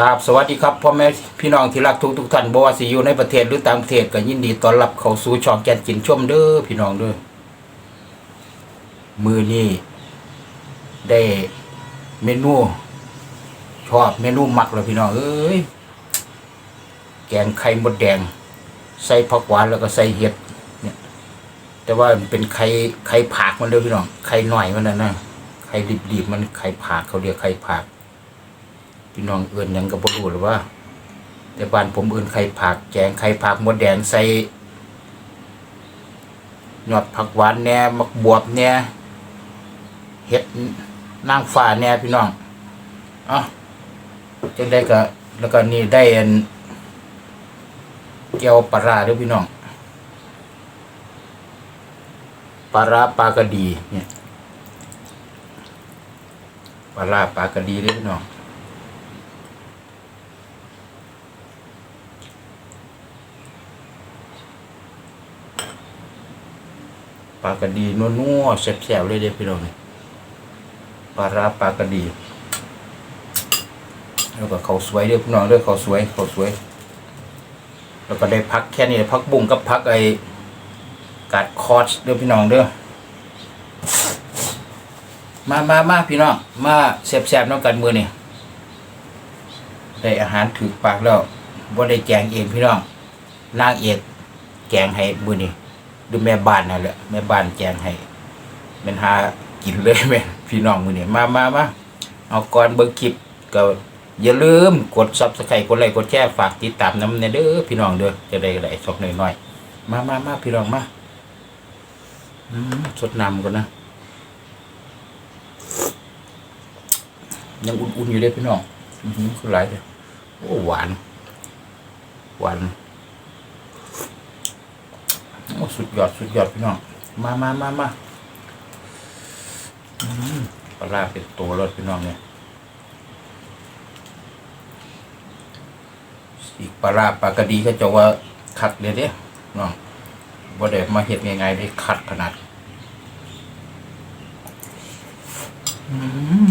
กราบสวัสดีครับพ่อแม่พี่น้องที่รักทุกทุกท่านบ่ว่าสิอยู่ในประเทศหรือต่างประเทศก็ยินดีต้อนรับเข้าสู่ช่องแกนกินชมเด้อพี่น้องเด้อมือนี้ได้เมนูชอบเมนูหมักเลยพี่น้องเอ้ยแกงไข่มดแดง ใส่ผักหวานแล้วก็ใส่เห็ดเนี่ย แต่ว่ามันเป็นไข่ไข่ผากมันเด้อพี่น้องไข่หน่อยมันนะนะไข่ดิบๆมันไข่ผากเขาเรียกไข่ผาก พี่น้องเอื่นยังก็บ่รู้หรือว่า แต่บ้านผมเอื่นไข่ผักแกงไข่ผักมดแดงใส่ยอดผักหวานแหน่มักบวบแหน่เห็ดนางฟ้าแหน่พี่น้องอะจังได้ก็แล้วก็นี่ได้อันเกี๊ยวปลาร้าด้วยพี่น้องปลาร้าปลากระดีเนี่ยปลาร้าปลากระดีด้วยพี่น้อง ปลากระดีนัวๆแซ่บๆเลยเด้พี่น้องนี่ปลาร้าปลากระดีแล้วก็เขาสวยเด้พี่น้องเด้อเขาสวยเขาสวย แล้วก็ได้พักแค่นี้พักบุ้งกับพักไอ้กาดคอร์สเด้อพี่น้องเด้อมามามาพี่น้องมาแซ่บๆน้องกันมือนี่ได้อาหารถือปากแล้วบ่ได้แกงเองพี่น้องนางเอกแกงให้มือนี่ ดูแม่บ้านนั่นแหละแม่บ้านแจงให้เป็นหากินเลยแม่พี่น้องมือนี่ยมามามาเอาก่อนเบิ่งคลิปก็อย่าลืมกดซับสไครต์กดไลค์กดแชร์ฝากติดตามน้ำเนี่ยเด้อพี่น้องเด้อจะได้ได้สกหน่อยๆมามามาพี่น้องมาสดน้ำก่อนนะ ยังอุ่นๆอยู่เลยพี่น้องอือหือคือหลเลยโอ้หวาน หวาน สุดยอดสุดยอดพี่น้อง มามามามาอืมปลาเป็นตัวรถพี่น้องเนี่ยอีกปลาปลากระดีก็จะว่าคัดเลยเด้น้องบ่ได้มาเห็ดง่ายๆได้คัดขนาด อืม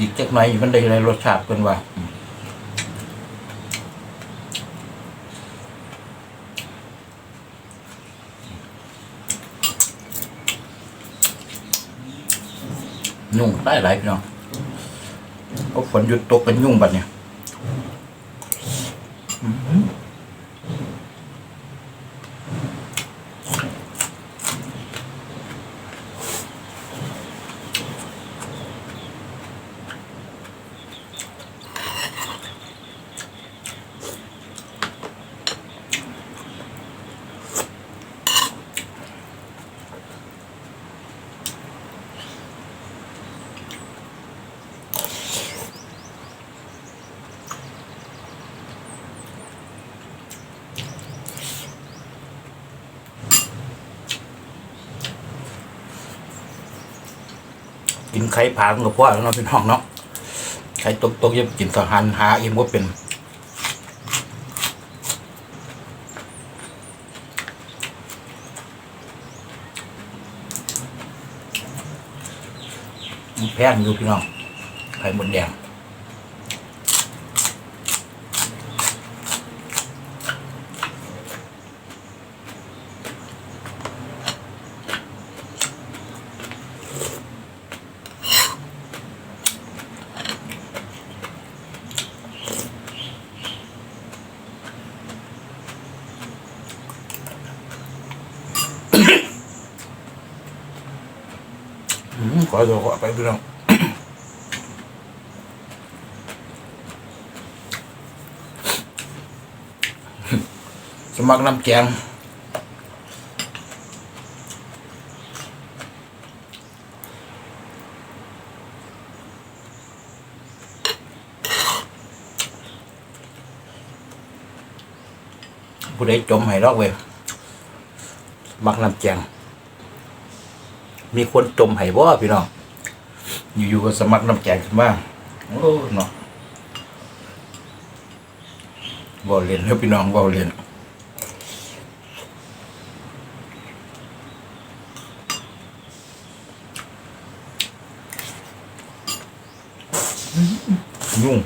สีจักหน่อยมันได้อะไรรสชาติเป็นว่ายุ่งได้หลายพี่น้องก็ฝนหยุดตกเป็นยุ่งบัดเนี่ย กินไข่ผางกับพ่อแล้วเนาะพี่น้องเนาะไข่ตกตกยังกินสหันหาเองว่าเป็นแพงอยู่พี่น้องไข่มดแดง อตัวขอไปพี่น้องสมัครน้ำแกงผู้ใดจ มีคนจมให้บ่พี่น้องอยู่ๆก็สมัครน้ำแกงขึ้นมาโอ้เนาะบ่เล่นแล้วพี่น้องบ่เล่นยุ่ง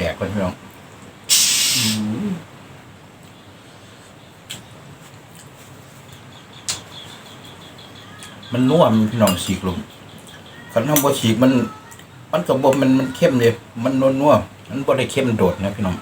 แดกก่อนพี่น้องมันนัวมพี่น้องฉีกลงขันทำบ่ฉีกมัน มันก็บ่มันมันเข้มเลย มันนวลนัวมมันบ่ได้เข้มโดดนะพี่น้อง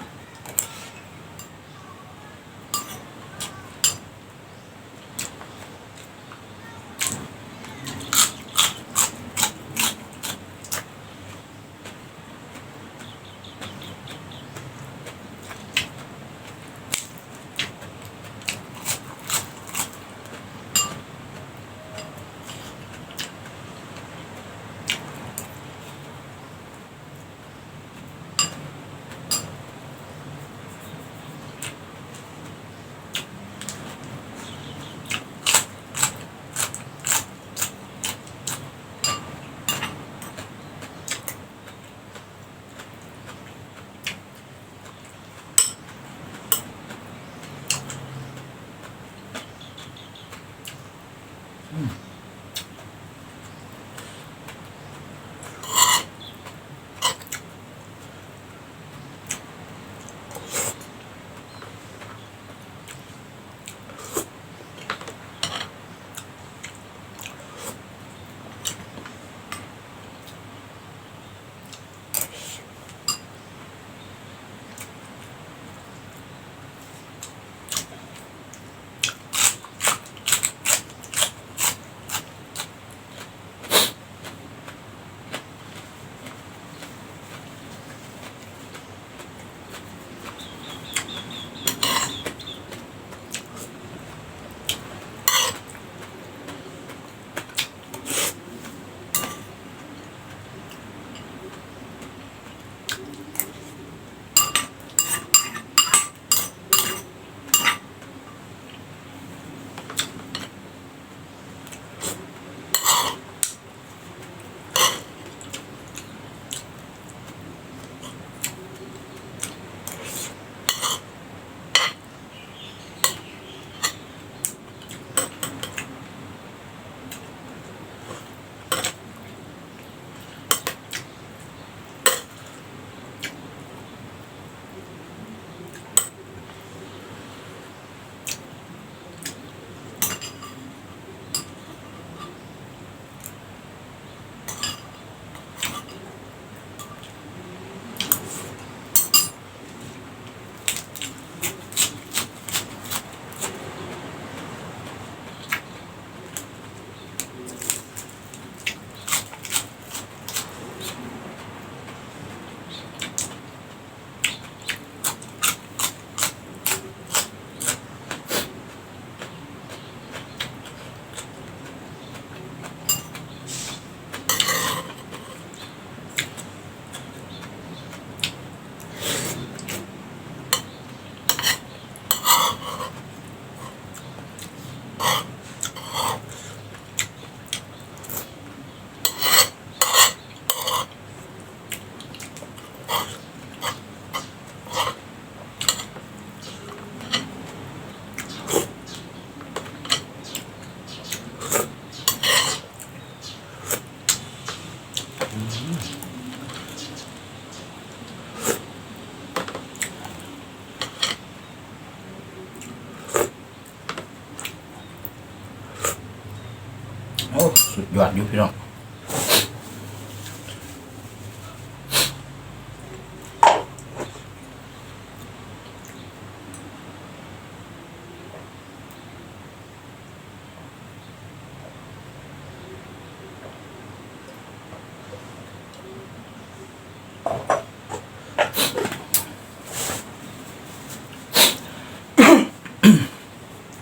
อดอยู่พี่น้อง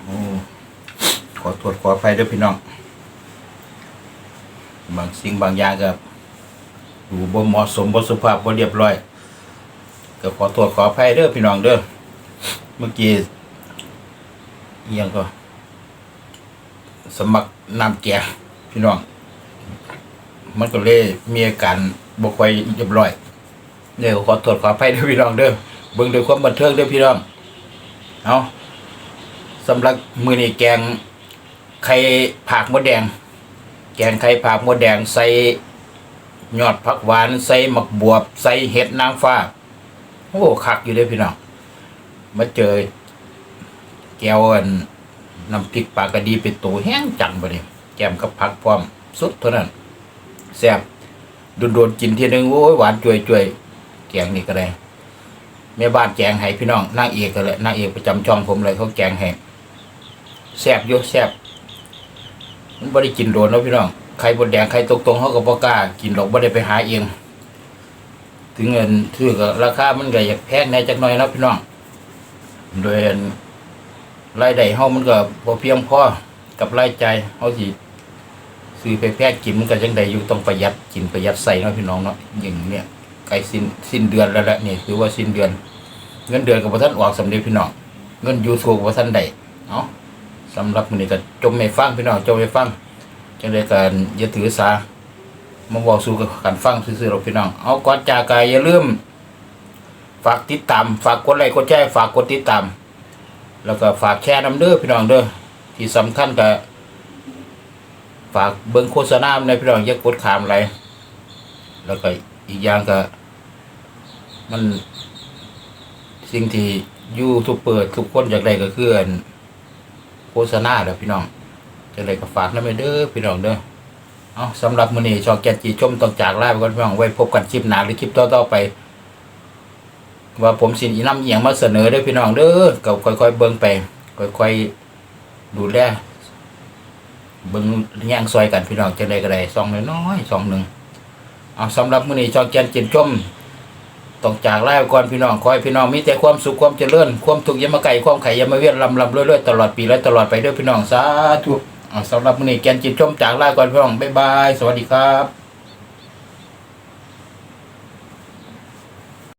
โอ้ขอโทษขออภัยด้วยพี่น้อง บางสิ่งบางอย่างก็ดูบ่เหมาะสมบ่สุภาพบ่เรียบร้อย ก็ขอโทษขออภัยเด้อพี่น้องเด้อเมื่อกี้เอียงก็ สมัครน้ำแกงพี่น้อง มันก็เลยมีอาการบ่ค่อยเรียบร้อยเดี๋ยวขอโทษขออภัยเด้อพี่น้องเด้อเบิ่งด้วยความบันเทิงเด้อพี่น้องเอาสำหรับมื้อนี้แกงไข่ผักมดแดง แกงไข่ผักมดแดงใส่ยอดผักหวานใส่หมักบวบ ใส่เห็ดนางฟ้า โอ้คักอยู่เลยพี่น้องมาเจอแก้วนน้ำพริกปลากระดีเป็นตัวแห้งจังไปเลยแกมกับผักพร้อมสุดเท่านั้นแซ่บโดนๆกินทีนึงโอ้ยหวานจ่วยแกงนี่ก็ได้แม่บ้านแกงให้พี่น้องนางเอกก็เลยนางเอกประจำช่องผมเลยเขาแกงให้แซ่บอยู่แซ่บ มันบ่ได้กินโดนเนาะพี่น้องไข่บดแดงไข่ตรงๆเขาก็บ่กล้ากินหรอกบ่ได้ไปหาเอง ถึงเงินถือก็ราคามันก็อยากแพงแน่จักหน่อยเนาะพี่น้อง โดยอันรายได้เฮามันก็บ่เพียงพอกับรายจ่ายเฮาสิซื้อไปแพงกินมันก็จังไดอยู่ต้องประหยัดกินประหยัดใส่เนาะพี่น้องเนาะอย่างเนี้ยใกล้สิ้นสิ้นเดือนแล้วแหละนี่คือว่าสิ้นเดือน เงินเดือนก็บ่ทันออกสำเร็จพี่น้องเงิน YouTube บ่ทันได้เนาะ สำหรับมื้อนี้ก็จมไม่ฟังพี่น้องจมไม่ฟังจังได๋การอย่าถือสามาเว้าสู่กันฟังซื่อๆหรอกพี่น้อง เอาก่อนจากกันอย่าลืมฝากติดตาม ฝากกดไลค์กดแชร์ฝากกดติดตาม แล้วก็ฝากแชร์นํเด้อพี่น้องเด้อที่สำคัญก็ฝากเบิ่งโฆษณาในพี่น้องอย่ากดขามอะไรแล้วก็อีกอย่างก็ มันสิ่งที่ยูทูบเบอร์ทุกคนอยากได้ก็คืออัน ษณาเด้อพี่น้องจะเลยก็ฝากนำเด้อพี่น้องเด้อเอาสำหรับมื้อนี้ช่องแกนจีชมต้องจากลาไปก่อนพี่น้องไว้พบกันคลิปหน้าหรือคลิปต่อๆไป ว่าผมสินอีน้ำเอียงมาเสนอเด้อพี่น้องเด้อก็ค่อยๆเบิ่งไปค่อยๆดูแลเบิ่งแย่งซอยกันพี่น้องจังได๋ก็ได้ซองน้อยๆซองหนึ่งเอาสำหรับมื้อนี้ช่องแกนจีชม ต้องจากลาก่อนพี่น้องขอให้พี่น้องมีแต่ความสุขความเจริญความทุกข์ย่ามาไก่ความไข่ย่ามาเวียนลำลำเรื่อยๆตลอดปีและตลอดไปด้วยพี่น้องสาธุสำหรับมื้อนี้แกนจิตชมจากลาก่อนพี่น้องบ๊ายบายสวัสดีครับ